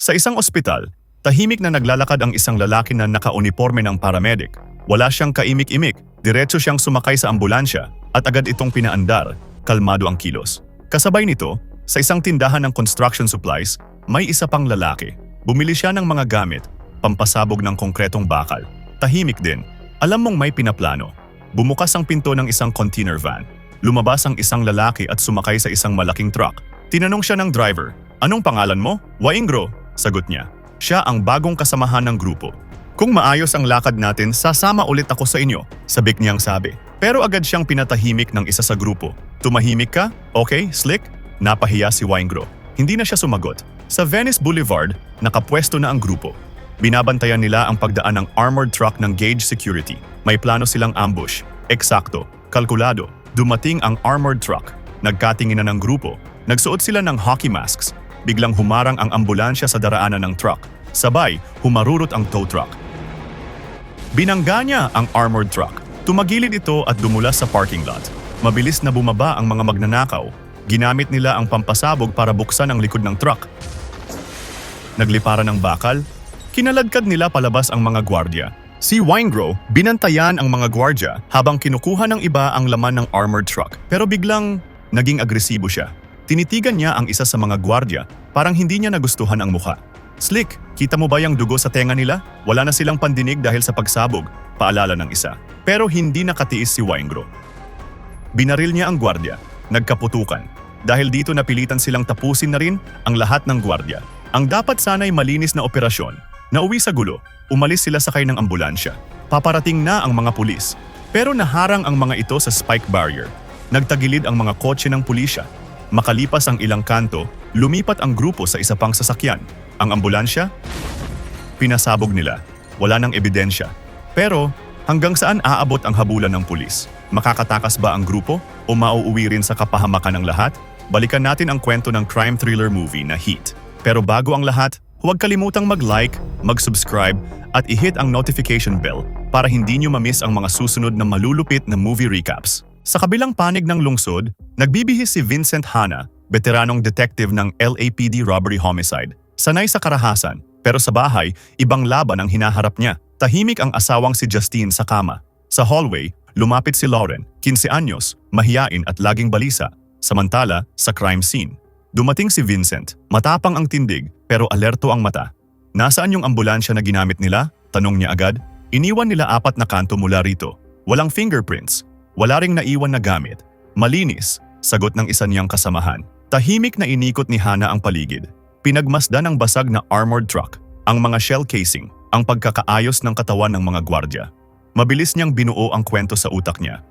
Sa isang ospital, tahimik na naglalakad ang isang lalaki na naka-uniforme ng paramedic. Wala siyang kaimik-imik, diretso siyang sumakay sa ambulansya at agad itong pinaandar, kalmado ang kilos. Kasabay nito, sa isang tindahan ng construction supplies, may isa pang lalaki. Bumili siya ng mga gamit, pampasabog ng konkretong bakal. Tahimik din. Alam mong may pinaplano. Bumukas ang pinto ng isang container van. Lumabas ang isang lalaki at sumakay sa isang malaking truck. Tinanong siya ng driver, Anong pangalan mo? Waingro, sagot niya. Siya ang bagong kasamahan ng grupo. Kung maayos ang lakad natin, sasama ulit ako sa inyo, sabik niyang sabi. Pero agad siyang pinatahimik ng isa sa grupo. Tumahimik ka? Okay, slick? Napahiya si Waingro. Hindi na siya sumagot. Sa Venice Boulevard, nakapwesto na ang grupo. Binabantayan nila ang pagdaan ng armored truck ng Gauge Security. May plano silang ambush. Eksakto, kalkulado. Dumating ang armored truck. Nagkatingin na ng grupo. Nagsuot sila ng hockey masks. Biglang humarang ang ambulansya sa daraanan ng truck. Sabay, humarurot ang tow truck. Binangga niya ang armored truck. Tumagilid ito at dumulas sa parking lot. Mabilis na bumaba ang mga magnanakaw. Ginamit nila ang pampasabog para buksan ang likod ng truck. Nagliparan ng bakal. Kinaladkad nila palabas ang mga gwardya. Si Winegro, binantayan ang mga gwardya habang kinukuha ng iba ang laman ng armored truck. Pero biglang naging agresibo siya. Tinitigan niya ang isa sa mga gwardya parang hindi niya nagustuhan ang mukha. Slick, kita mo ba yung dugo sa tenga nila? Wala na silang pandinig dahil sa pagsabog, paalala ng isa. Pero hindi nakatiis si Winegro. Binaril niya ang gwardya, nagkaputukan. Dahil dito napilitan silang tapusin na rin ang lahat ng gwardya. Ang dapat sana'y malinis na operasyon. Nauwi sa gulo, umalis sila sakay ng ambulansya. Paparating na ang mga pulis. Pero naharang ang mga ito sa spike barrier. Nagtagilid ang mga kotse ng pulisya. Makalipas ang ilang kanto, lumipat ang grupo sa isa pang sasakyan. Ang ambulansya, pinasabog nila. Wala nang ebidensya. Pero hanggang saan aabot ang habulan ng pulis? Makakatakas ba ang grupo o mauuwi rin sa kapahamakan ng lahat? Balikan natin ang kwento ng crime thriller movie na Heat. Pero bago ang lahat, huwag kalimutang mag-like, mag-subscribe at i-hit ang notification bell para hindi nyo mamiss ang mga susunod na malulupit na movie recaps. Sa kabilang panig ng lungsod, nagbibihis si Vincent Hanna, veteranong detective ng LAPD robbery homicide. Sanay sa karahasan, pero sa bahay, ibang laban ang hinaharap niya. Tahimik ang asawang si Justine sa kama. Sa hallway, lumapit si Lauren, 15 anyos, mahiyain at laging balisa. Samantala, sa crime scene, dumating si Vincent. Matapang ang tindig, pero alerto ang mata. Nasaan yung ambulansya na ginamit nila? Tanong niya agad. Iniwan nila apat na kanto mula rito. Walang fingerprints. Wala ring naiwan na gamit. Malinis, sagot ng isa niyang kasamahan. Tahimik na inikot ni Hana ang paligid. Pinagmasdan ang basag na armored truck, ang mga shell casing, ang pagkakaayos ng katawan ng mga gwardya. Mabilis niyang binuo ang kwento sa utak niya.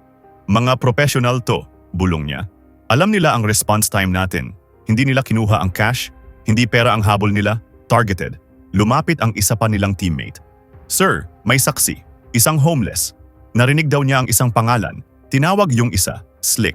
Mga professional to, bulong niya. Alam nila ang response time natin. Hindi nila kinuha ang cash, hindi pera ang habol nila, targeted. Lumapit ang isa pa nilang teammate. Sir, may saksi, isang homeless. Narinig daw niya ang isang pangalan. Tinawag yung isa, Slick.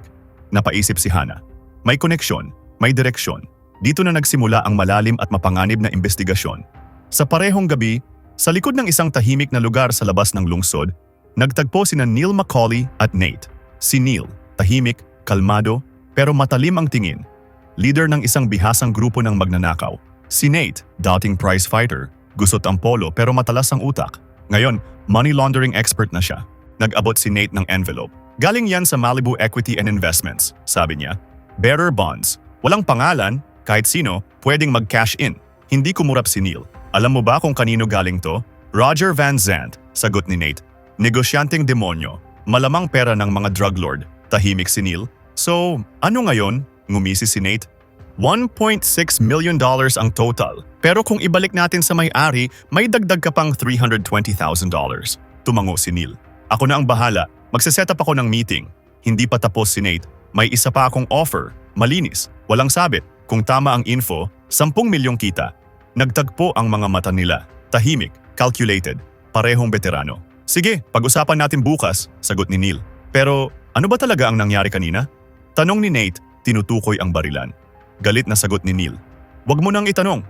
Napaisip si Hana. May koneksyon, may direksyon. Dito na nagsimula ang malalim at mapanganib na investigasyon. Sa parehong gabi, sa likod ng isang tahimik na lugar sa labas ng lungsod, nagtagpo sina Neil Macaulay at Nate. Si Neil, tahimik, kalmado, pero matalim ang tingin. Leader ng isang bihasang grupo ng magnanakaw. Si Nate, dating prize fighter, gusot ang polo pero matalas ang utak. Ngayon, money laundering expert na siya. Nag-abot si Nate ng envelope. Galing yan sa Malibu Equity and Investments, sabi niya. Bearer bonds. Walang pangalan, kahit sino, pwedeng mag-cash in. Hindi kumurap si Neil. Alam mo ba kung kanino galing to? Roger Van Zandt, sagot ni Nate. Negosyanteng demonyo. Malamang pera ng mga drug lord. Tahimik si Neil. So, ano ngayon? Ngumisi si Nate. 1.6 million dollars ang total. Pero kung ibalik natin sa may-ari, may dagdag ka pang 320,000 dollars. Tumango si Neil. Ako na ang bahala. Magsaset up ako ng meeting. Hindi pa tapos si Nate. May isa pa akong offer. Malinis. Walang sabit. Kung tama ang info, 10 milyong kita. Nagtagpo ang mga mata nila. Tahimik, calculated, parehong veterano. Sige, pag-usapan natin bukas, sagot ni Neil. Pero ano ba talaga ang nangyari kanina? Tanong ni Nate, tinutukoy ang barilan. Galit na sagot ni Neil. Huwag mo nang itanong.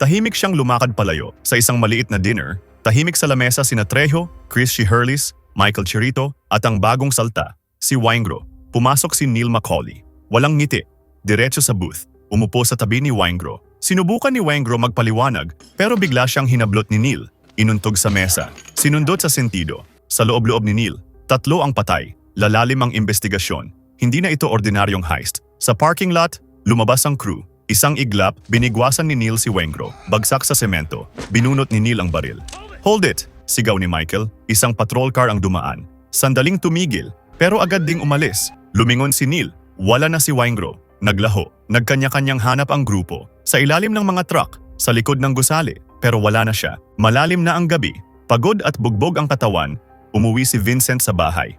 Tahimik siyang lumakad palayo sa isang maliit na dinner. Tahimik sa lamesa sina Trejo, Chris Hurlis, Michael Chirito at ang bagong salta, si Waingro. Pumasok si Neil Macaulay. Walang ngiti. Diretso sa booth. Umupo sa tabi ni Waingro. Sinubukan ni Wengro magpaliwanag pero bigla siyang hinablot ni Neil. Inuntog sa mesa. Sinundot sa sentido. Sa loob-loob ni Neil, tatlo ang patay. Lalalim ang investigasyon. Hindi na ito ordinaryong heist. Sa parking lot, lumabas ang crew. Isang iglap, binigwasan ni Neil si Wengro. Bagsak sa semento. Binunot ni Neil ang baril. Hold it! Sigaw ni Michael. Isang patrol car ang dumaan. Sandaling tumigil, pero agad ding umalis. Lumingon si Neil. Wala na si Wengro. Naglaho. Nagkanya-kanyang hanap ang grupo. Sa ilalim ng mga truck, sa likod ng gusali. Pero wala na siya. Malalim na ang gabi. Pagod at bugbog ang katawan, umuwi si Vincent sa bahay.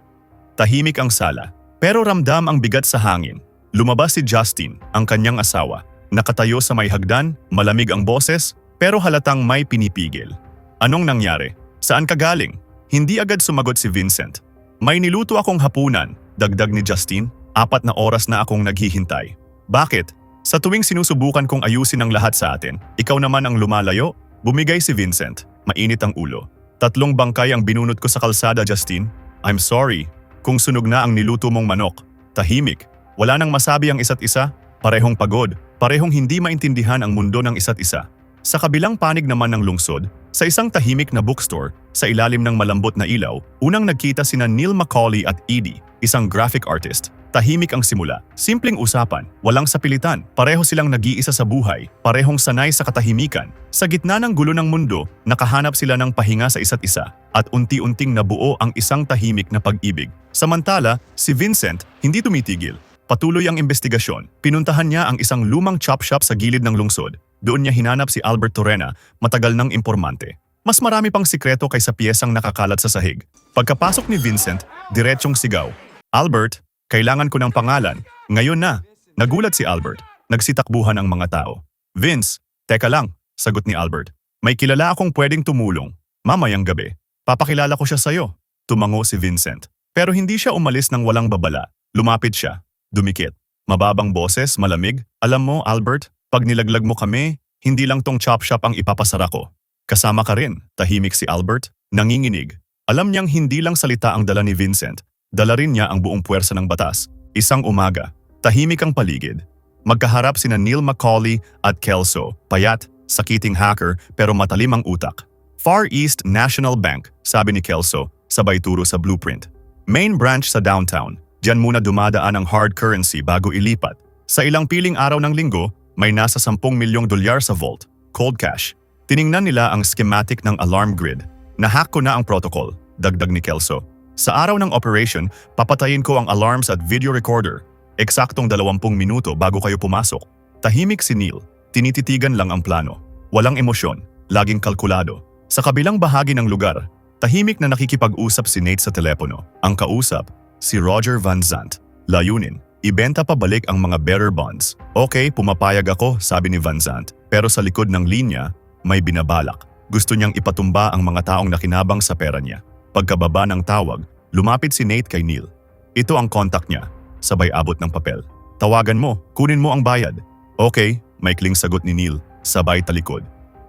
Tahimik ang sala, pero ramdam ang bigat sa hangin. Lumabas si Justin, ang kanyang asawa. Nakatayo sa may hagdan, malamig ang boses, pero halatang may pinipigil. Anong nangyari? Saan ka galing? Hindi agad sumagot si Vincent. May niluto akong hapunan, dagdag ni Justin. Apat na oras na akong naghihintay. Bakit? Sa tuwing sinusubukan kong ayusin ang lahat sa atin, ikaw naman ang lumalayo? Bumigay si Vincent. Mainit ang ulo. Tatlong bangkay ang binunot ko sa kalsada, Justin. I'm sorry. Kung sunog na ang niluto mong manok. Tahimik. Wala nang masabi ang isa't isa. Parehong pagod. Parehong hindi maintindihan ang mundo ng isa't isa. Sa kabilang panig naman ng lungsod, sa isang tahimik na bookstore, sa ilalim ng malambot na ilaw, unang nagkita sina Neil Macaulay at Edie, isang graphic artist. Tahimik ang simula. Simpleng usapan, walang sapilitan. Pareho silang nag-iisa sa buhay, parehong sanay sa katahimikan. Sa gitna ng gulo ng mundo, nakahanap sila ng pahinga sa isa't isa at unti-unting nabuo ang isang tahimik na pag-ibig. Samantala, si Vincent hindi tumitigil. Patuloy ang investigasyon. Pinuntahan niya ang isang lumang chop shop sa gilid ng lungsod. Doon niya hinanap si Albert Torrena, matagal ng impormante. Mas marami pang sikreto kaysa piyesang nakakalat sa sahig. Pagkapasok ni Vincent, diretsyong sigaw. Albert, kailangan ko ng pangalan. Ngayon na. Nagulat si Albert. Nagsitakbuhan ang mga tao. Vince, teka lang, sagot ni Albert. May kilala akong pwedeng tumulong. Mamayang gabi. Papakilala ko siya sa'yo. Tumango si Vincent. Pero hindi siya umalis ng walang babala. Lumapit siya. Dumikit. Mababang boses, malamig. Alam mo, Albert, pag nilaglag mo kami, hindi lang tong chop shop ang ipapasara ko. Kasama ka rin, tahimik si Albert, nanginginig. Alam niyang hindi lang salita ang dala ni Vincent, Dala rin niya ang buong puwersa ng batas. Isang umaga, tahimik ang paligid. Magkaharap sina Neil Macaulay at Kelso, payat, sakiting hacker pero matalim ang utak. Far East National Bank, sabi ni Kelso, sabay turo sa blueprint. Main branch sa downtown, diyan muna dumadaan ang hard currency bago ilipat. Sa ilang piling araw ng linggo, may nasa 10 milyong dolyar sa vault, cold cash. Tiningnan nila ang schematic ng alarm grid. Nahack ko na ang protocol, dagdag ni Kelso. Sa araw ng operation, papatayin ko ang alarms at video recorder. Eksaktong 20 minuto bago kayo pumasok. Tahimik si Neil. Tinititigan lang ang plano. Walang emosyon. Laging kalkulado. Sa kabilang bahagi ng lugar, tahimik na nakikipag-usap si Nate sa telepono. Ang kausap, si Roger Van Zandt. Layunin, ibenta pa balik ang mga bearer bonds. Okay, pumapayag ako, sabi ni Van Zandt. Pero sa likod ng linya, may binabalak. Gusto niyang ipatumba ang mga taong nakinabang sa pera niya. Pagkababa ng tawag, lumapit si Nate kay Neil. Ito ang contact niya, sabay abot ng papel. Tawagan mo, kunin mo ang bayad. Okay, maikling sagot ni Neil, sabay talikod.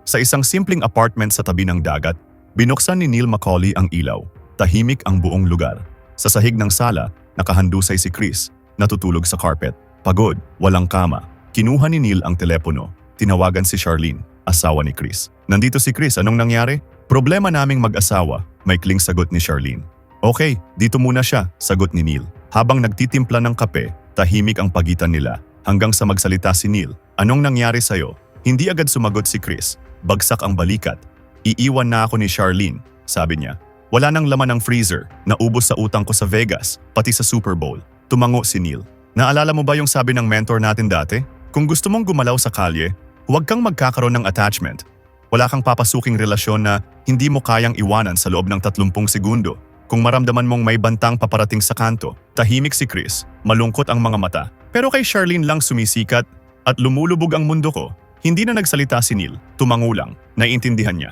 Sa isang simpleng apartment sa tabi ng dagat, binuksan ni Neil Macaulay ang ilaw. Tahimik ang buong lugar. Sa sahig ng sala, nakahandusay si Chris, natutulog sa carpet. Pagod, walang kama. Kinuha ni Neil ang telepono. Tinawagan si Charlene, asawa ni Chris. Nandito si Chris, anong nangyari? Problema naming mag-asawa, maikling sagot ni Charlene. Okay, dito muna siya, sagot ni Neil. Habang nagtitimpla ng kape, tahimik ang pagitan nila. Hanggang sa magsalita si Neil, anong nangyari sa'yo? Hindi agad sumagot si Chris. Bagsak ang balikat. Iiwan na ako ni Charlene, sabi niya. Wala nang laman ng freezer, naubos sa utang ko sa Vegas, pati sa Super Bowl. Tumango si Neil. Naalala mo ba yung sabi ng mentor natin dati? Kung gusto mong gumalaw sa kalye, huwag kang magkakaroon ng attachment. Wala kang papasuking relasyon na hindi mo kayang iwanan sa loob ng 30 segundo. Kung maramdaman mong may bantang paparating sa kanto, tahimik si Chris, malungkot ang mga mata. Pero kay Charlene lang sumisikat at lumulubog ang mundo ko. Hindi na nagsalita si Neil, tumango lang, naiintindihan niya.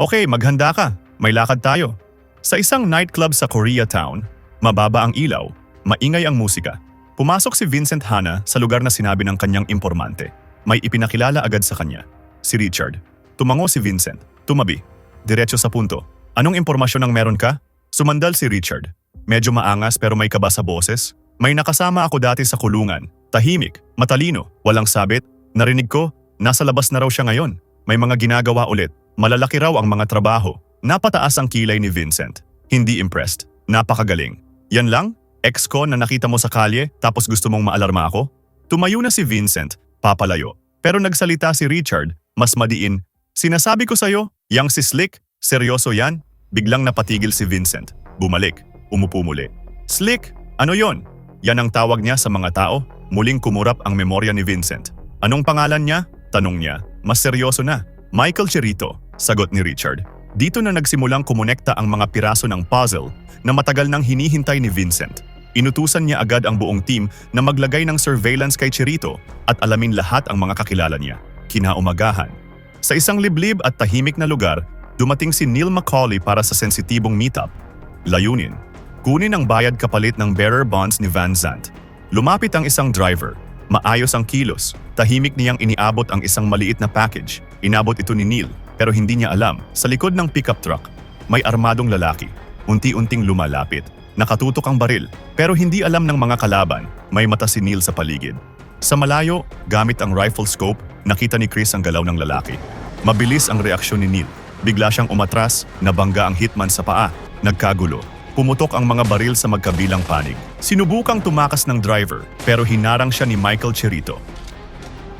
Okay, maghanda ka, may lakad tayo. Sa isang nightclub sa Koreatown, mababa ang ilaw, maingay ang musika. Pumasok si Vincent Hanna sa lugar na sinabi ng kanyang impormante. May ipinakilala agad sa kanya, si Richard. Tumango si Vincent, tumabi, diretso sa punto. Anong impormasyon ang meron ka? Sumandal si Richard. Medyo maangas pero may kaba sa boses. May nakasama ako dati sa kulungan. Tahimik, matalino, walang sabit. Narinig ko, Nasa labas na raw siya ngayon. May mga ginagawa ulit. Malalaki raw ang mga trabaho. Napataas ang kilay ni Vincent. Hindi impressed. Napakagaling. Yan lang? Ex ko na nakita mo sa kalye tapos gusto mong maalarma ako? Tumayo na si Vincent, papalayo. Pero nagsalita si Richard, mas madiin. Sinasabi ko sa'yo, yang si Slick, seryoso yan? Biglang napatigil si Vincent. Bumalik, umupo muli. Slick, ano yon? Yan ang tawag niya sa mga tao. Muling kumurap ang memorya ni Vincent. Anong pangalan niya? Tanong niya. Mas seryoso na. Michael Chirito, sagot ni Richard. Dito na nagsimulang kumonekta ang mga piraso ng puzzle na matagal nang hinihintay ni Vincent. Inutusan niya agad ang buong team na maglagay ng surveillance kay Chirito at alamin lahat ang mga kakilala niya. Kinaumagahan. Sa isang liblib at tahimik na lugar, dumating si Neil Macaulay para sa sensitibong meetup. Layunin, kunin ang bayad kapalit ng bearer bonds ni Van Zandt. Lumapit ang isang driver. Maayos ang kilos. Tahimik niyang iniabot ang isang maliit na package. Inabot ito ni Neil, pero hindi niya alam. Sa likod ng pickup truck, may armadong lalaki. Unti-unting lumalapit. Nakatutok ang baril, pero hindi alam ng mga kalaban. May mata si Neil sa paligid. Sa malayo, gamit ang rifle scope, nakita ni Chris ang galaw ng lalaki. Mabilis ang reaksyon ni Neil. Bigla siyang umatras, nabangga ang hitman sa paa, nagkagulo. Pumutok ang mga baril sa magkabilang panig. Sinubukang tumakas ng driver, pero hinarang siya ni Michael Chirito.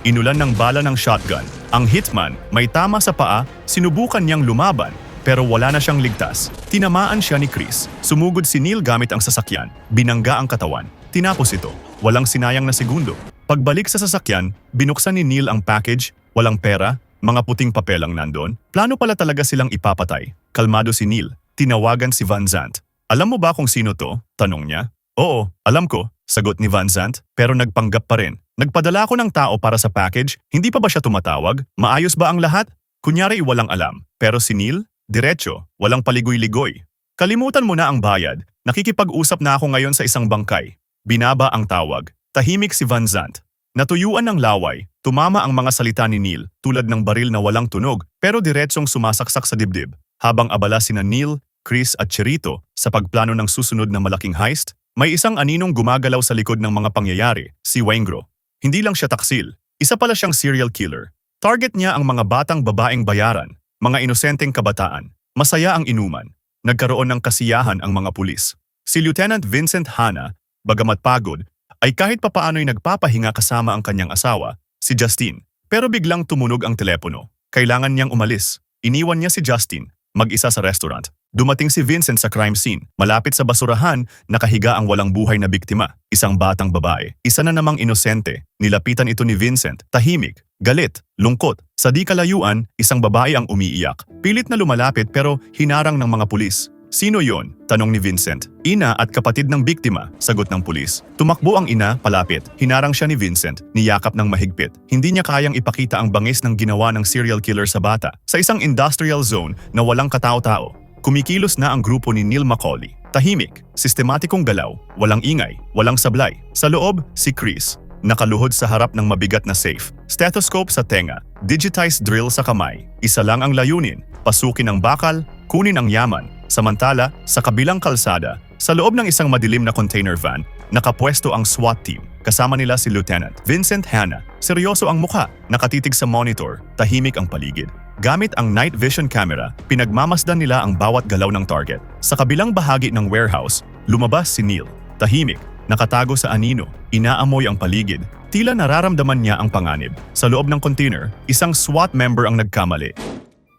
Inulan ng bala ng shotgun. Ang hitman, may tama sa paa, sinubukan niyang lumaban, pero wala na siyang ligtas. Tinamaan siya ni Chris. Sumugod si Neil gamit ang sasakyan. Binangga ang katawan. Tinapos ito. Walang sinayang na segundo. Pagbalik sa sasakyan, binuksan ni Neil ang package, walang pera, mga puting papel ang nandun. Plano pala talaga silang ipapatay. Kalmado si Neil. Tinawagan si Van Zandt. Alam mo ba kung sino to? Tanong niya. Oo, alam ko, sagot ni Van Zandt, pero nagpanggap pa rin. Nagpadala ako ng tao para sa package, hindi pa ba siya tumatawag? Maayos ba ang lahat? Kunyari walang alam, pero si Neil, diretso, walang paligoy-ligoy. Kalimutan mo na ang bayad, nakikipag-usap na ako ngayon sa isang bangkay. Binaba ang tawag, tahimik si Van Zandt. Natuyuan ng laway, tumama ang mga salita ni Neil tulad ng baril na walang tunog pero diretsong sumasaksak sa dibdib. Habang abala sina Neil, Chris at Chirito sa pagplano ng susunod na malaking heist, may isang aninong gumagalaw sa likod ng mga pangyayari, si Waingro. Hindi lang siya taksil, isa pala siyang serial killer. Target niya ang mga batang babaeng bayaran, mga inosenteng kabataan. Masaya ang inuman. Nagkaroon ng kasiyahan ang mga pulis. Si Lieutenant Vincent Hanna, bagamat pagod, ay kahit papaano'y nagpapahinga kasama ang kanyang asawa, si Justine. Pero biglang tumunog ang telepono. Kailangan niyang umalis. Iniwan niya si Justin, mag-isa sa restaurant. Dumating si Vincent sa crime scene. Malapit sa basurahan, nakahiga ang walang buhay na biktima, isang batang babae. Isa na namang inosente. Nilapitan ito ni Vincent, tahimik, galit, lungkot. Sa di kalayuan, isang babae ang umiiyak. Pilit na lumalapit pero hinarang ng mga pulis. Sino yon? Tanong ni Vincent. Ina at kapatid ng biktima, sagot ng pulis. Tumakbo ang ina, palapit. Hinarang siya ni Vincent, niyakap ng mahigpit. Hindi niya kayang ipakita ang bangis ng ginawa ng serial killer sa bata. Sa isang industrial zone na walang katao-tao, kumikilos na ang grupo ni Neil Macaulay. Tahimik, sistematikong galaw, walang ingay, walang sablay. Sa loob, si Chris, nakaluhod sa harap ng mabigat na safe. Stethoscope sa tenga, digitized drill sa kamay. Isa lang ang layunin, pasukin ang bakal, kunin ang yaman. Samantala, sa kabilang kalsada, sa loob ng isang madilim na container van, nakapwesto ang SWAT team. Kasama nila si Lieutenant Vincent Hanna. Seryoso ang mukha, nakatitig sa monitor, tahimik ang paligid. Gamit ang night vision camera, pinagmamasdan nila ang bawat galaw ng target. Sa kabilang bahagi ng warehouse, lumabas si Neil. Tahimik, nakatago sa anino, inaamoy ang paligid. Tila nararamdaman niya ang panganib. Sa loob ng container, isang SWAT member ang nagkamali.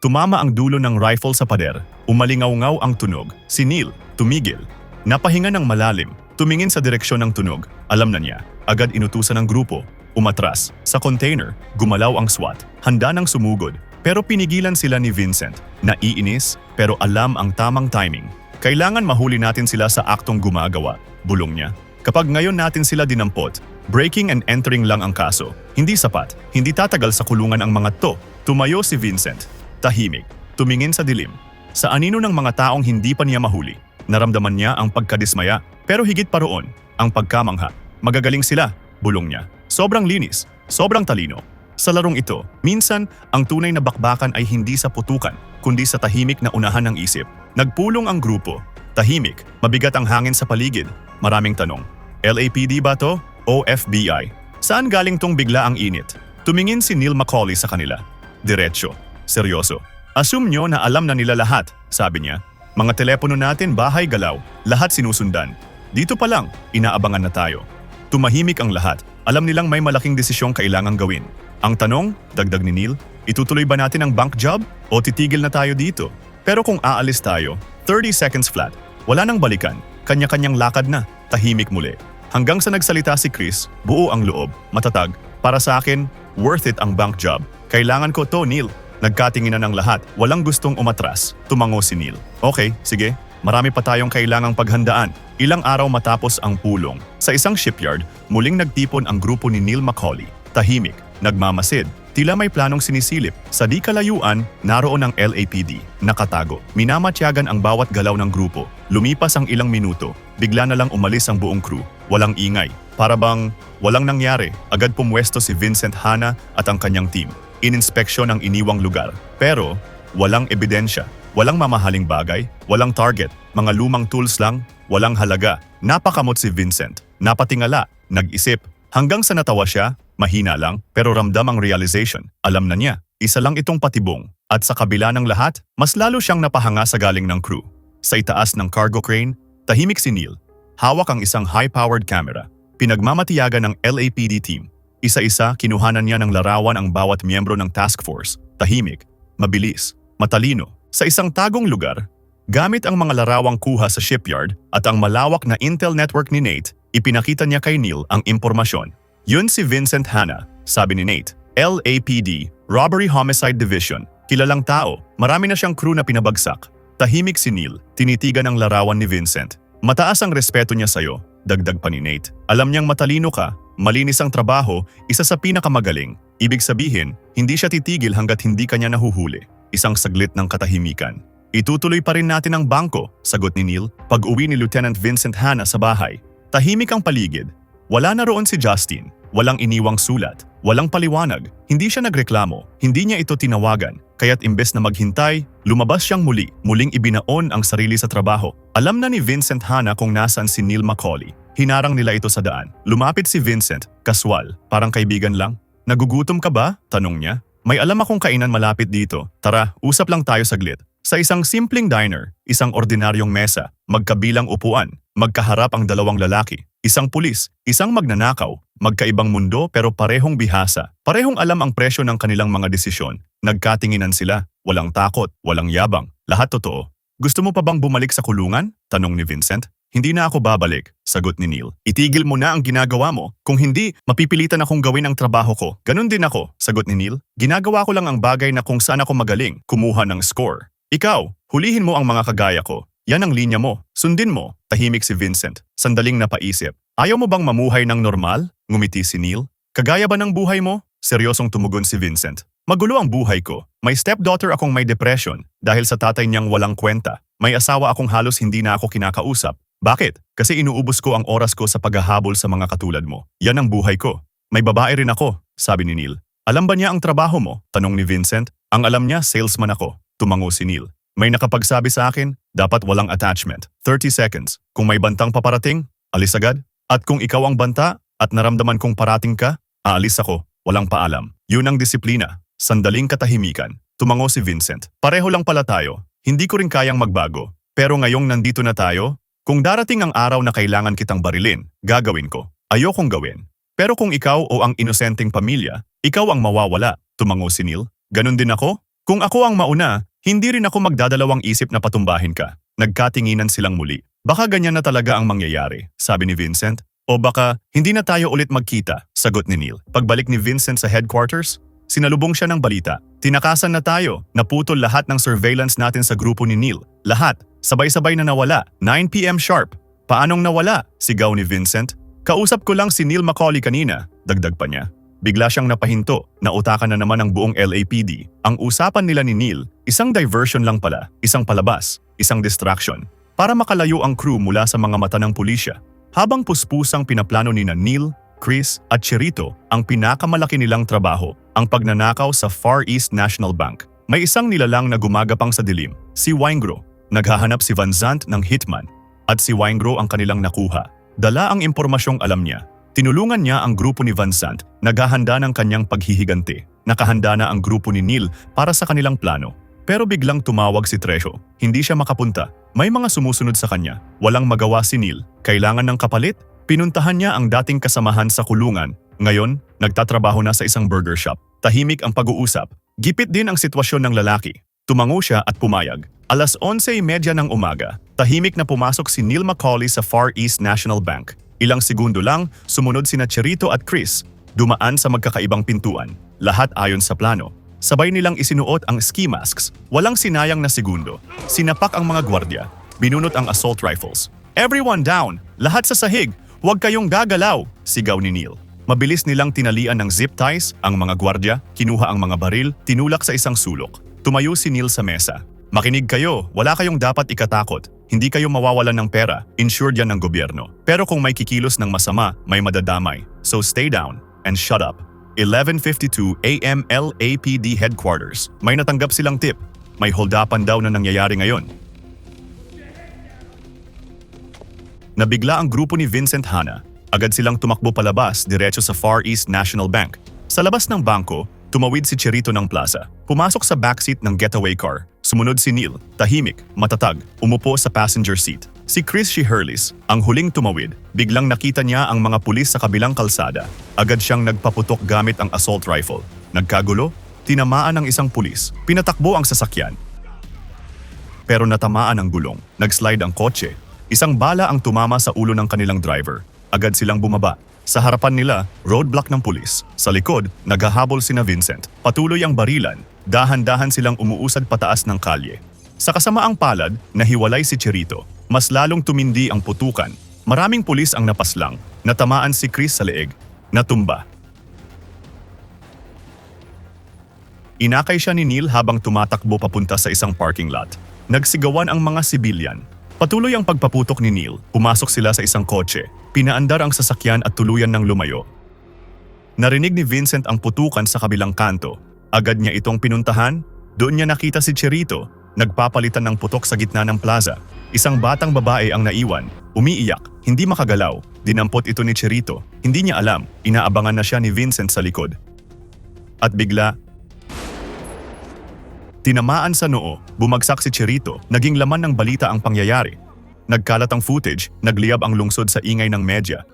Tumama ang dulo ng rifle sa pader. Umalingaw-ngaw ang tunog. Si Neil, tumigil. Napahinga ng malalim. Tumingin sa direksyon ng tunog. Alam na niya. Agad inutusan ng grupo. Umatras. Sa container, gumalaw ang SWAT. Handa ng sumugod. Pero pinigilan sila ni Vincent. Naiinis, pero alam ang tamang timing. Kailangan mahuli natin sila sa aktong gumagawa. Bulong niya. Kapag ngayon natin sila dinampot, breaking and entering lang ang kaso. Hindi sapat. Hindi tatagal sa kulungan ang mga to. Tumayo si Vincent. Tahimik. Tumingin sa dilim. Sa anino ng mga taong hindi pa niya mahuli. Naramdaman niya ang pagkadismaya. Pero higit pa roon, ang pagkamangha. Magagaling sila, bulong niya. Sobrang linis, sobrang talino. Sa larong ito, minsan ang tunay na bakbakan ay hindi sa putukan, kundi sa tahimik na unahan ng isip. Nagpulong ang grupo. Tahimik, mabigat ang hangin sa paligid. Maraming tanong. LAPD ba to? O FBI? Saan galing tong bigla ang init? Tumingin si Neil Macaulay sa kanila. Diretso. Seryoso. Assume nyo na alam na nila lahat, sabi niya. Mga telepono natin, bahay, galaw, lahat sinusundan. Dito pa lang, inaabangan na tayo. Tumahimik ang lahat. Alam nilang may malaking desisyong kailangang gawin. Ang tanong, dagdag ni Neil, itutuloy ba natin ang bank job o titigil na tayo dito? Pero kung aalis tayo, 30 seconds flat, wala nang balikan, kanya-kanyang lakad na, tahimik muli. Hanggang sa nagsalita si Chris, buo ang loob, matatag. Para sa akin, worth it ang bank job. Kailangan ko to, Neil. Nagkatinginan ng lahat, walang gustong umatras. Tumango si Neil. Okay, sige. Marami pa tayong kailangang paghandaan. Ilang araw matapos ang pulong. Sa isang shipyard, muling nagtipon ang grupo ni Neil Macaulay. Tahimik, nagmamasid, tila may planong sinisilip. Sa di kalayuan, naroon ang LAPD, nakatago. Minamatyagan ang bawat galaw ng grupo. Lumipas ang ilang minuto, bigla na lang umalis ang buong crew. Walang ingay. Para bang walang nangyari, agad pumwesto si Vincent Hanna at ang kanyang team. Ininspeksyon ang iniwang lugar. Pero walang ebidensya, walang mamahaling bagay, walang target, mga lumang tools lang, walang halaga. Napakamot si Vincent. Napatingala, nag-isip, hanggang sa natawa siya, mahina lang, pero ramdam ang realization. Alam na niya, isa lang itong patibong. At sa kabila ng lahat, mas lalo siyang napahanga sa galing ng crew. Sa itaas ng cargo crane, tahimik si Neil. Hawak ang isang high-powered camera. Pinagmamatiyagan ng LAPD team. Isa-isa, kinuhanan niya ng larawan ang bawat miyembro ng task force. Tahimik, mabilis, matalino. Sa isang tagong lugar, gamit ang mga larawang kuha sa shipyard at ang malawak na intel network ni Nate, ipinakita niya kay Neil ang impormasyon. Yun si Vincent Hanna, sabi ni Nate. LAPD, Robbery Homicide Division. Kilalang tao, marami na siyang crew na pinabagsak. Tahimik si Neil, tinitigan ang larawan ni Vincent. Mataas ang respeto niya sa'yo, dagdag pa ni Nate. Alam niyang matalino ka, malinis ang trabaho, isa sa pinakamagaling. Ibig sabihin, hindi siya titigil hanggat hindi kanya nahuhuli. Isang saglit ng katahimikan. Itutuloy pa rin natin ang bangko, sagot ni Neil, pag-uwi ni Lieutenant Vincent Hanna sa bahay. Tahimik ang paligid. Wala na roon si Justin, walang iniwang sulat, walang paliwanag. Hindi siya nagreklamo, hindi niya ito tinawagan. Kaya't imbes na maghintay, lumabas siyang muli, muling ibinaon ang sarili sa trabaho. Alam na ni Vincent Hanna kung nasaan si Neil Macaulay. Hinarang nila ito sa daan. Lumapit si Vincent, kaswal, parang kaibigan lang. Nagugutom ka ba? Tanong niya. May alam akong kainan malapit dito. Tara, usap lang tayo saglit. Sa isang simpleng diner, isang ordinaryong mesa, magkabilang upuan, magkaharap ang dalawang lalaki. Isang pulis, isang magnanakaw, magkaibang mundo pero parehong bihasa. Parehong alam ang presyo ng kanilang mga desisyon. Nagkatinginan sila, walang takot, walang yabang, lahat totoo. Gusto mo pa bang bumalik sa kulungan? Tanong ni Vincent. Hindi na ako babalik, sagot ni Neil. Itigil mo na ang ginagawa mo. Kung hindi, mapipilitan akong gawin ang trabaho ko. Ganon din ako, sagot ni Neil. Ginagawa ko lang ang bagay na kung saan ako magaling, kumuha ng score. Ikaw, hulihin mo ang mga kagaya ko. Yan ang linya mo. Sundin mo. Tahimik si Vincent. Sandaling napaisip. Ayaw mo bang mamuhay ng normal? Ngumiti si Neil. Kagaya ba ng buhay mo? Seryosong tumugon si Vincent. Magulo ang buhay ko. May stepdaughter akong may depression dahil sa tatay niyang walang kwenta. May asawa akong halos hindi na ako kinakausap. Bakit? Kasi inuubos ko ang oras ko sa paghahabol sa mga katulad mo. Yan ang buhay ko. May babae rin ako, sabi ni Neil. Alam ba niya ang trabaho mo? Tanong ni Vincent. Ang alam niya, salesman ako. Tumango si Neil. May nakapagsabi sa akin, dapat walang attachment. 30 seconds. Kung may bantang paparating, alis agad. At kung ikaw ang banta at naramdaman kong parating ka, aalis ako. Walang paalam. Yun ang disiplina. Sandaling katahimikan. Tumango si Vincent. Pareho lang pala tayo. Hindi ko rin kayang magbago. Pero ngayong nandito na tayo, kung darating ang araw na kailangan kitang barilin, gagawin ko. Ayokong gawin. Pero kung ikaw o ang inosenteng pamilya, ikaw ang mawawala, tumango si Neil. Ganon din ako? Kung ako ang mauna, hindi rin ako magdadalawang isip na patumbahin ka. Nagkatinginan silang muli. Baka ganyan na talaga ang mangyayari, sabi ni Vincent. O baka hindi na tayo ulit magkita, sagot ni Neil. Pagbalik ni Vincent sa headquarters, sinalubong siya ng balita. Tinakasan na tayo, naputol lahat ng surveillance natin sa grupo ni Neil. Lahat, sabay-sabay na nawala, 9pm sharp. Paanong nawala? Sigaw ni Vincent. Kausap ko lang si Neil Macaulay kanina, dagdag pa niya. Bigla siyang napahinto, nautakan na naman ang buong LAPD. Ang usapan nila ni Neil, isang diversion lang pala, isang palabas, isang distraction, para makalayo ang crew mula sa mga mata ng pulisya. Habang puspusang pinaplano ni na Neil, Chris at Cherito ang pinakamalaki nilang trabaho, ang pagnanakaw sa Far East National Bank. May isang nilalang na gumagapang sa dilim, si Waingro. Naghahanap si Van Zandt ng hitman at si Waingro ang kanilang nakuha. Dala ang impormasyong alam niya. Tinulungan niya ang grupo ni Van naghahanda ng kanyang paghihiganti. Nakahanda na ang grupo ni Neil para sa kanilang plano. Pero biglang tumawag si Trejo. Hindi siya makapunta. May mga sumusunod sa kanya. Walang magawa si Neil. Kailangan ng kapalit? Pinuntahan niya ang dating kasamahan sa kulungan. Ngayon, nagtatrabaho na sa isang burger shop. Tahimik ang pag-uusap. Gipit din ang sitwasyon ng lalaki. Tumango siya at pumayag. Alas 11.30 ng umaga, tahimik na pumasok si Neil Macaulay sa Far East National Bank. Ilang segundo lang, sumunod sina Cherito at Chris. Dumaan sa magkakaibang pintuan. Lahat ayon sa plano. Sabay nilang isinuot ang ski masks. Walang sinayang na segundo. Sinapak ang mga gwardya. Binunot ang assault rifles. Everyone down! Lahat sa sahig! Huwag kayong gagalaw! Sigaw ni Neil. Mabilis nilang tinalian ng zip ties ang mga gwardya, kinuha ang mga baril, tinulak sa isang sulok. Tumayo si Neil sa mesa. Makinig kayo, wala kayong dapat ikatakot. Hindi kayo mawawalan ng pera, insured yan ng gobyerno. Pero kung may kikilos ng masama, may madadamay. So stay down and shut up. 11.52 AM LAPD Headquarters. May natanggap silang tip. May holdapan daw na nangyayari ngayon. Nabigla ang grupo ni Vincent Hanna. Agad silang tumakbo palabas diretso sa Far East National Bank. Sa labas ng bangko, tumawid si Cherito ng plaza. Pumasok sa backseat ng getaway car. Sumunod si Neil, tahimik, matatag, umupo sa passenger seat. Si Chris Shiherlis, ang huling tumawid, biglang nakita niya ang mga pulis sa kabilang kalsada. Agad siyang nagpaputok gamit ang assault rifle. Nagkagulo, tinamaan ng isang pulis. Pinatakbo ang sasakyan. Pero natamaan ang gulong. Nagslide ang kotse. Isang bala ang tumama sa ulo ng kanilang driver. Agad silang bumaba. Sa harapan nila, roadblock ng pulis. Sa likod, naghahabol sina Vincent. Patuloy ang barilan. Dahan-dahan silang umuusad pataas ng kalye. Sa kasamaang palad, nahiwalay si Cherito. Mas lalong tumindi ang putukan. Maraming pulis ang napaslang. Natamaan si Chris sa leeg. Natumba. Inakay siya ni Neil habang tumatakbo papunta sa isang parking lot. Nagsigawan ang mga sibilyan. Patuloy ang pagpaputok ni Neil. Pumasok sila sa isang kotse. Pinaandar ang sasakyan at tuluyan ng lumayo. Narinig ni Vincent ang putukan sa kabilang kanto. Agad niya itong pinuntahan. Doon niya nakita si Cherito, nagpapalitan ng putok sa gitna ng plaza. Isang batang babae ang naiwan, umiiyak, hindi makagalaw. Dinampot ito ni Cherito. Hindi niya alam, inaabangan na siya ni Vincent sa likod. At bigla, Tinamaan sa noo, bumagsak si Cherito, naging laman ng balita ang pangyayari. Nagkalat ang footage, nagliyab ang lungsod sa ingay ng media.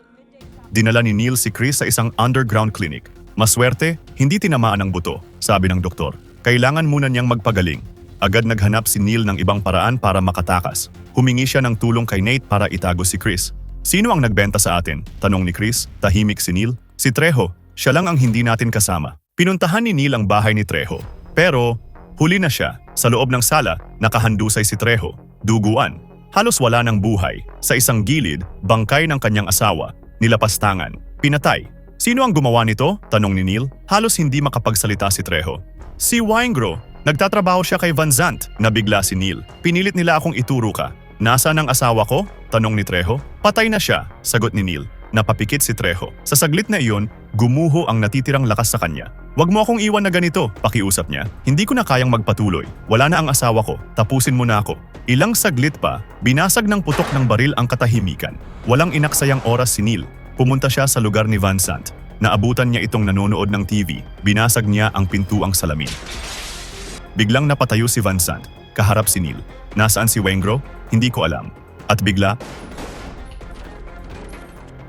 Dinala ni Neil si Chris sa isang underground clinic. Maswerte, hindi tinamaan ang buto, sabi ng doktor. Kailangan muna niyang magpagaling. Agad naghanap si Neil ng ibang paraan para makatakas. Humingi siya ng tulong kay Nate para itago si Chris. Sino ang nagbenta sa atin? Tanong ni Chris, tahimik si Neil. Si Trejo, siya lang ang hindi natin kasama. Pinuntahan ni Neil ang bahay ni Trejo. Pero, huli na siya. Sa loob ng sala, nakahandusay si Trejo. Duguan. Halos wala ng buhay. Sa isang gilid, bangkay ng kanyang asawa. Nilapastangan. Pinatay. Sino ang gumawa nito? Tanong ni Neil. Halos hindi makapagsalita si Trejo. Si Weingro. Nagtatrabaho siya kay Van Zant. Nabigla si Neil. Pinilit nila akong ituro ka. Nasaan ang asawa ko? Tanong ni Trejo. Patay na siya, sagot ni Neil. Napapikit si Trejo. Sa saglit na iyon, gumuho ang natitirang lakas sa kanya. Huwag mo akong iwan na ganito, pakiusap niya. Hindi ko na kayang magpatuloy. Wala na ang asawa ko. Tapusin mo na ako. Ilang saglit pa, binasag ng putok ng baril ang katahimikan. Walang inaksayang oras si Neil. Pumunta siya sa lugar ni Van Sant. Naabutan niya itong nanonood ng TV. Binasag niya ang pintuang salamin. Biglang napatayo si Van Sant. Kaharap si Neil. Nasaan si Wengro? Hindi ko alam. At bigla,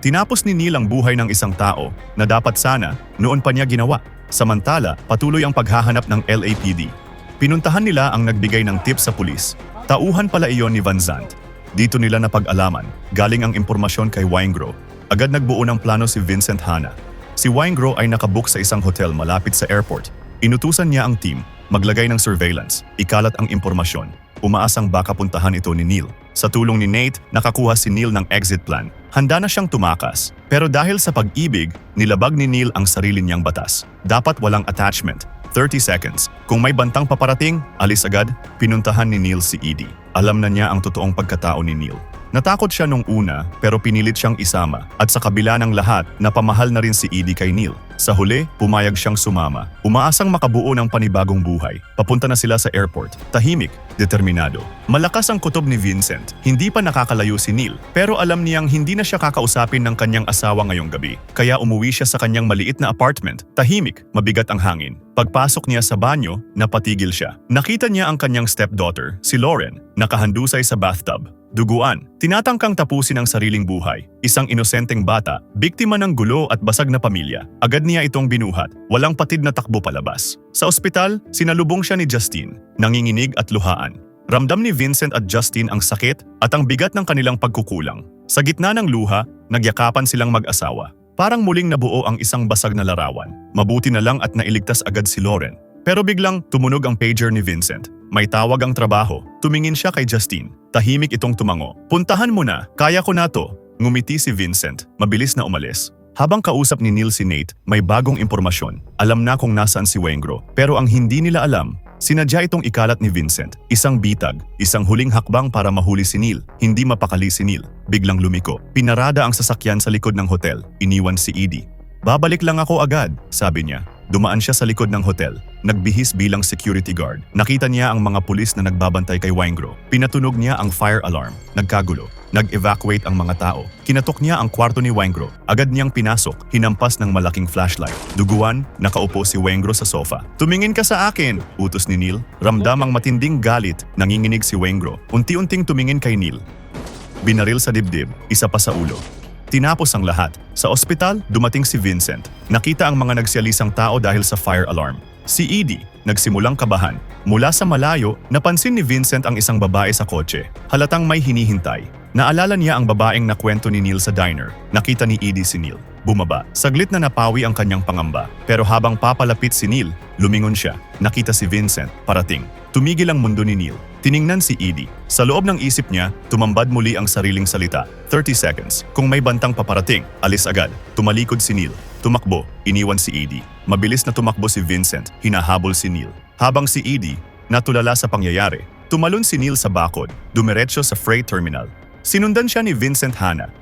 Tinapos ni Neil ang buhay ng isang tao na dapat sana noon pa niya ginawa. Samantala, patuloy ang paghahanap ng LAPD. Pinuntahan nila ang nagbigay ng tip sa pulis. Tauhan pala iyon ni Van Zandt. Dito nila napag-alaman, galing ang impormasyon kay Weingro. Agad nagbuo ng plano si Vincent Hanna. Si Weingro ay nakabook sa isang hotel malapit sa airport. Inutusan niya ang team, maglagay ng surveillance, ikalat ang impormasyon. Umaasang baka puntahan ito ni Neil. Sa tulong ni Nate, nakakuha si Neil ng exit plan. Handa na siyang tumakas. Pero dahil sa pag-ibig, nilabag ni Neil ang sarili niyang batas. Dapat walang attachment. 30 seconds. Kung may bantang paparating, alis agad, pinuntahan ni Neil si Edie. Alam na niya ang totoong pagkatao ni Neil. Natakot siya nung una pero pinilit siyang isama at sa kabila ng lahat, napamahal na rin si Edie kay Neil. Sa huli, pumayag siyang sumama. Umaasang makabuo ng panibagong buhay. Papunta na sila sa airport. Tahimik, determinado. Malakas ang kutob ni Vincent. Hindi pa nakakalayo si Neil. Pero alam niyang hindi na siya kakausapin ng kanyang asawa ngayong gabi. Kaya umuwi siya sa kanyang maliit na apartment. Tahimik, mabigat ang hangin. Pagpasok niya sa banyo, napatigil siya. Nakita niya ang kanyang stepdaughter, si Lauren, nakahandusay sa bathtub. Duguan, tinatangkang tapusin ang sariling buhay. Isang inosenteng bata, biktima ng gulo at basag na pamilya. Agad niya itong binuhat, walang patid na takbo palabas. Sa ospital, sinalubong siya ni Justine, nanginginig at luhaan. Ramdam ni Vincent at Justine ang sakit at ang bigat ng kanilang pagkukulang. Sa gitna ng luha, nagyakapan silang mag-asawa. Parang muling nabuo ang isang basag na larawan. Mabuti na lang at nailigtas agad si Lauren. Pero biglang tumunog ang pager ni Vincent. May tawag ang trabaho. Tumingin siya kay Justine. Tahimik itong tumango. Puntahan mo na, kaya ko na to. Ngumiti si Vincent. Mabilis na umalis. Habang kausap ni Neil si Nate, may bagong impormasyon. Alam na kung nasaan si Wengro. Pero ang hindi nila alam, sinadya itong ikalat ni Vincent. Isang bitag, isang huling hakbang para mahuli si Neil. Hindi mapakali si Neil. Biglang lumiko. Pinarada ang sasakyan sa likod ng hotel. Iniwan si Edie. Babalik lang ako agad, sabi niya. Dumaan siya sa likod ng hotel. Nagbihis bilang security guard. Nakita niya ang mga pulis na nagbabantay kay Wangro. Pinatunog niya ang fire alarm. Nagkagulo. Nag-evacuate ang mga tao. Kinatok niya ang kwarto ni Wangro. Agad niyang pinasok, hinampas ng malaking flashlight. Duguan, nakaupo si Wangro sa sofa. Tumingin ka sa akin, utos ni Neil. Ramdam ang matinding galit. Nanginginig si Wangro. Unti-unting tumingin kay Neil. Binaril sa dibdib, isa pa sa ulo. Tinapos ang lahat. Sa ospital, dumating si Vincent. Nakita ang mga nagsiyalisang tao dahil sa fire alarm. Si Edie, nagsimulang kabahan. Mula sa malayo, napansin ni Vincent ang isang babae sa kotse. Halatang may hinihintay. Naalala niya ang babaeng nakwento ni Neil sa diner. Nakita ni Edie si Neil. Bumaba. Saglit na napawi ang kanyang pangamba. Pero habang papalapit si Neil, lumingon siya. Nakita si Vincent, parating. Tumigil ang mundo ni Neil. Tiningnan si Edie. Sa loob ng isip niya, tumambad muli ang sariling salita. 30 seconds. Kung may bantang paparating, alis agad. Tumalikod si Neil. Tumakbo, iniwan si Edie. Mabilis na tumakbo si Vincent, hinahabol si Neil. Habang si Edie, natulala sa pangyayari, tumalon si Neil sa bakod, dumiretso sa freight terminal. Sinundan siya ni Vincent Hanna.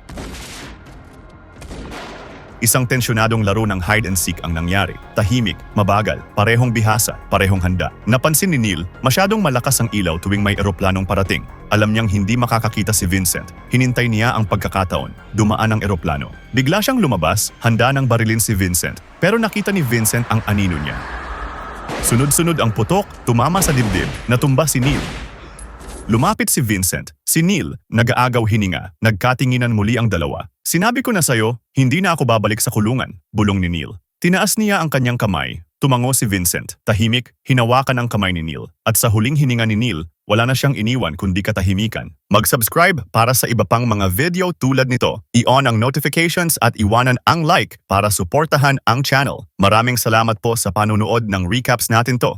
Isang tensyonadong laro ng hide and seek ang nangyari. Tahimik, mabagal, parehong bihasa, parehong handa. Napansin ni Neil, masyadong malakas ang ilaw tuwing may eroplanong parating. Alam niyang hindi makakakita si Vincent. Hinintay niya ang pagkakataon. Dumaan ang eroplano. Bigla siyang lumabas, handa ng barilin si Vincent. Pero nakita ni Vincent ang anino niya. Sunod-sunod ang putok, tumama sa dibdib, natumba si Neil. Lumapit si Vincent. Si Neil, nag-aagaw hininga. Nagkatinginan muli ang dalawa. Sinabi ko na sa'yo, hindi na ako babalik sa kulungan, bulong ni Neil. Tinaas niya ang kanyang kamay. Tumango si Vincent. Tahimik, hinawakan ang kamay ni Neil. At sa huling hininga ni Neil, wala na siyang iniwan kundi katahimikan. Mag-subscribe para sa iba pang mga video tulad nito. I-on ang notifications at iwanan ang like para suportahan ang channel. Maraming salamat po sa panunood ng recaps natin to.